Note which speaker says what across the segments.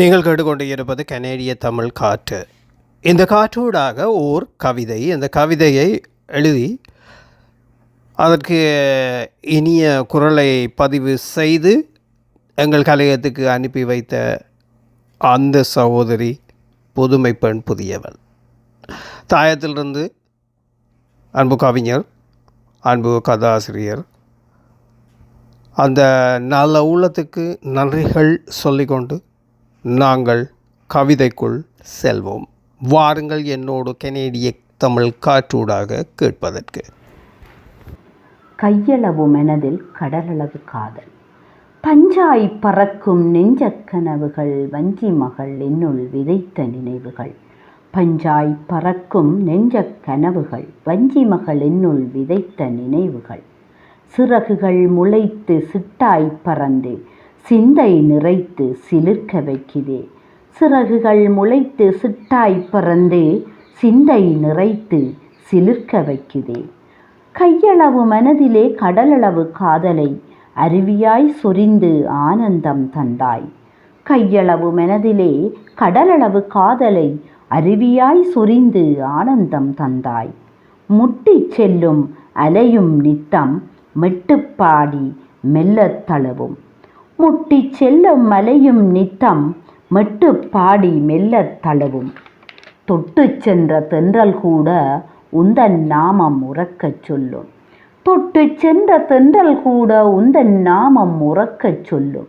Speaker 1: நீங்கள் கேட்டுக்கொண்டு இருப்பது கனேடிய தமிழ் காற்று. இந்த காற்றூடாக ஓர் கவிதை இந்த கவிதையை எழுதி அதற்கு இனிய குரலை பதிவு செய்து எங்கள் கலையத்துக்கு அனுப்பி வைத்த அந்த சகோதரி புதுமை பெண் புதியவள். தாயத்திலிருந்து அன்பு கவிஞர் அன்பு கதாசிரியர். அந்த நல்ல உள்ளத்துக்கு நன்றிகள் சொல்லிக்கொண்டு நாங்கள் கவிதைக்குள் செல்வோம். வாருங்கள் என்னோடு கெனேடிய தமிழ் காற்றூடாக கேட்பதற்கு.
Speaker 2: கையளவு மனதில் கடலளவு காதல். பஞ்சாய் பறக்கும் நெஞ்சக் கனவுகள் வஞ்சி மகள் என்னுள் விதைத்த நினைவுகள். பஞ்சாய் பறக்கும் நெஞ்சக் கனவுகள் வஞ்சி மகள் என்னுள் விதைத்த நினைவுகள். சிறகுகள் முளைத்து சிட்டாய் பறந்து சிந்தை நிறைத்து சிலிர்க்க வைக்குதே. சிறகுகள் முளைத்து சிட்டாய் பறந்து சிந்தை நிறைத்து சிலிர்க்க வைக்குதே. கையளவு மனதிலே கடலளவு காதலை அருவியாய் சொரிந்து ஆனந்தம் தந்தாய். கையளவு மனதிலே கடலளவு காதலை அருவியாய் சொரிந்து ஆனந்தம் தந்தாய். முட்டிச் செல்லும் அலையும் நித்தம் மெட்டுப்பாடி மெல்லத் தழுவும். முட்டிச் செல்லும் அலையும் நித்தம் மெட்டுப்பாடி மெல்லத் தழுவும். தொட்டுச் சென்ற தென்றல் கூட உந்தன் நாமம் உறக்கச் சொல்லும். தொட்டுச் சென்ற தென்றல் கூட உந்தன் நாமம் உறக்கச் சொல்லும்.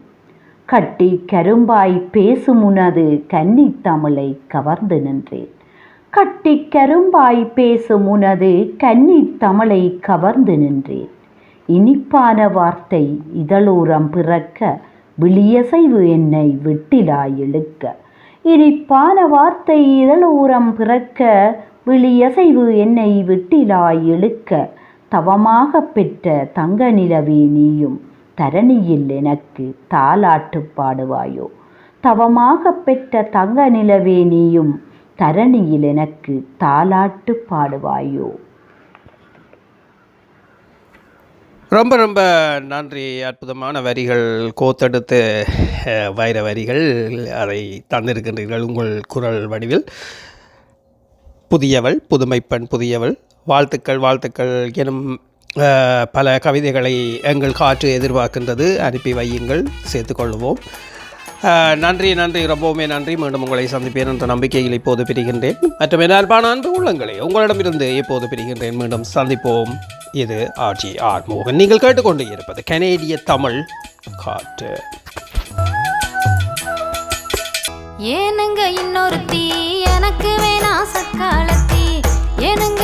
Speaker 2: கட்டி கரும்பாய் பேசுமுனது கன்னி தமிழை கவர்ந்து நின்றேன். கட்டி கரும்பாய் பேசுமுனது கன்னி தமிழை கவர்ந்து நின்றேன். இனிப்பான வார்த்தை இதழூரம் பிறக்க விழியசைவு என்னை விட்டிலாய் இழுக்க. இனிப்பான வார்த்தை இதழூரம் பிறக்க விழியசைவு என்னை விட்டிலாய் இழுக்க. தவமாக பெற்ற தங்க நிலவே நீயும் தரணியில் எனக்கு தாலாட்டு பாடுவாயோ? தவமாக பெற்ற தங்க நிலவே நீயும் தரணியில் எனக்கு தாலாட்டு பாடுவாயோ?
Speaker 1: ரொம்ப ரொம்ப நன்றி. அற்புதமான வரிகள் கோத்தெடுத்து வைர வரிகள் அதை தந்திருக்கின்றீர்கள் உங்கள் குரல் வடிவில். புதியவள் புதுமைப்பெண் புதியவள். வாழ்த்துக்கள் வாழ்த்துக்கள் எனும் பல கவிதைகளை எங்கள் காற்று எதிர்பார்க்கின்றது. அனுப்பி வையுங்கள். சேர்த்துக்கொள்வோம் நன்றி நன்றி. ரொம்பவுமே நன்றி. மீண்டும் உங்களை சந்திப்பேன் என்ற நம்பிக்கையில் இப்போது பிரிகின்றேன். மற்றும் என் அன்பு உள்ளங்களே உங்களிடமிருந்து இப்போது பிரிகின்றேன். மீண்டும் சந்திப்போம். இது ஆர்ஜி ஆர் மோகன். நீங்கள் கேட்டுக்கொண்டு இருப்பது கனேடிய தமிழ் காற்று.
Speaker 3: ஏனுங்க இன்னொருத்தி எனக்கு வேணா சக்காலத்தி. ஏனுங்க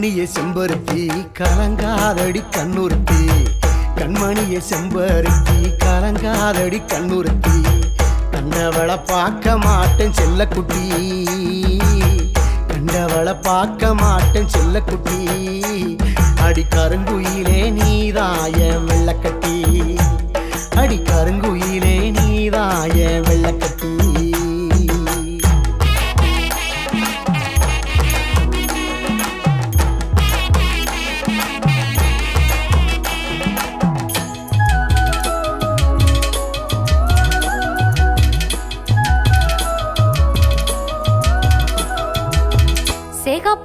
Speaker 4: கண்மணிய செம்பருத்தி கலங்காதடி கண்ணுறுத்தி. கண்மணியை செம்பருத்தி கலங்காதடி கண்ணுறுத்தி. கண்டவளை பார்க்க மாட்டேன் செல்லக்குட்டி. கண்டவளை பார்க்க மாட்டேன் செல்லக்குட்டி. அடி கருங்குயிலே நீதாய வெள்ளக்கட்டி. அடி கருங்குயில்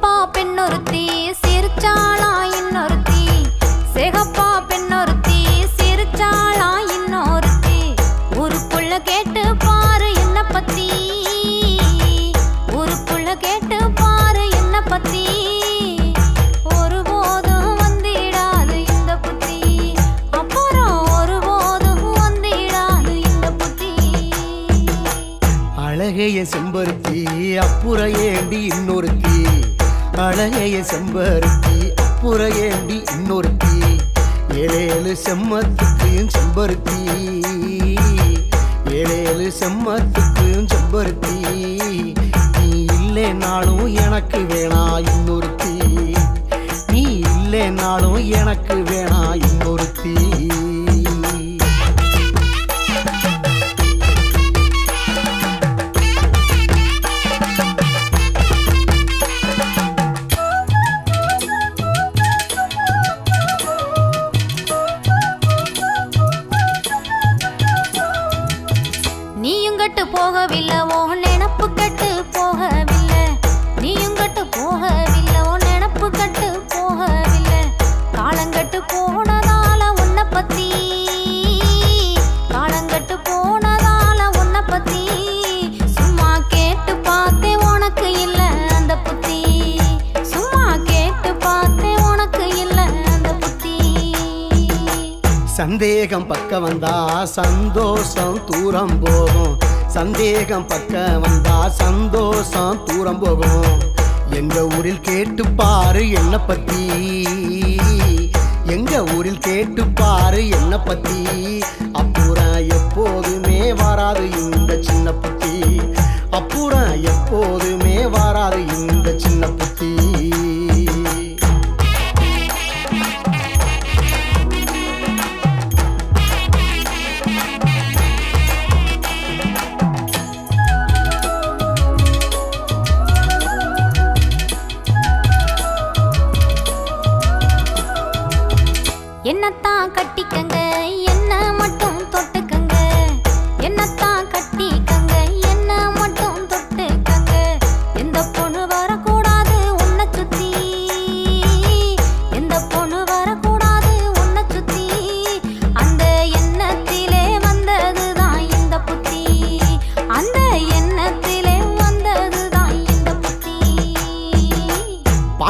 Speaker 3: சிகப்பா பெண்ணொருத்தி சிரிச்சாளா இன்னொருத்தி. சிகப்பா பெண்ணொருத்தி சிரிச்சாளா இன்னொருத்தி. ஊருக்குள்ள கேட்டு பாரு என்ன பத்தி. ஊருக்குள்ள கேட்டு பாரு என்ன பத்தி. இந்த அப்புறம் இந்த புத்தி.
Speaker 4: அழகைய செம்பருத்தி அப்புற ஏண்டி இன்னொருத்தி? அழகைய செம்பருத்தி அப்புற இன்னொருத்தி ஏழேழு செம்மத்துக்கும் செம்பருத்தி ஏழேழு செம்மத்துக்கும் செம்பருத்தி.
Speaker 3: போகவில்லை. உன் நினப்பு கட்டு போகவில்லை. காலங்கட்டு போனதால உன்னை பத்தி காலங்கட்டு போனதால உன்னை பத்தி சும்மா கேட்டு பார்த்தேன் உனக்கு இல்லை அந்த புத்தி. சும்மா கேட்டு பார்த்தேன் உனக்கு இல்லை அந்த புத்தி.
Speaker 4: சந்தேகம் பக்க வந்தா சந்தோஷம் தூரம் போகும். சந்தேகம் பக்க வந்தா சந்தோஷம் தூரம் போகும். எங்க ஊரில் கேட்டு பாரு என்ன பத்தி. எங்க ஊரில் கேட்டு பாரு என்ன பத்தி. அப்புறம் எப்போதுமே வராது இந்த சின்ன புத்தி. அப்புறம் எப்போதுமே வராது இந்த சின்ன
Speaker 3: புத்தி.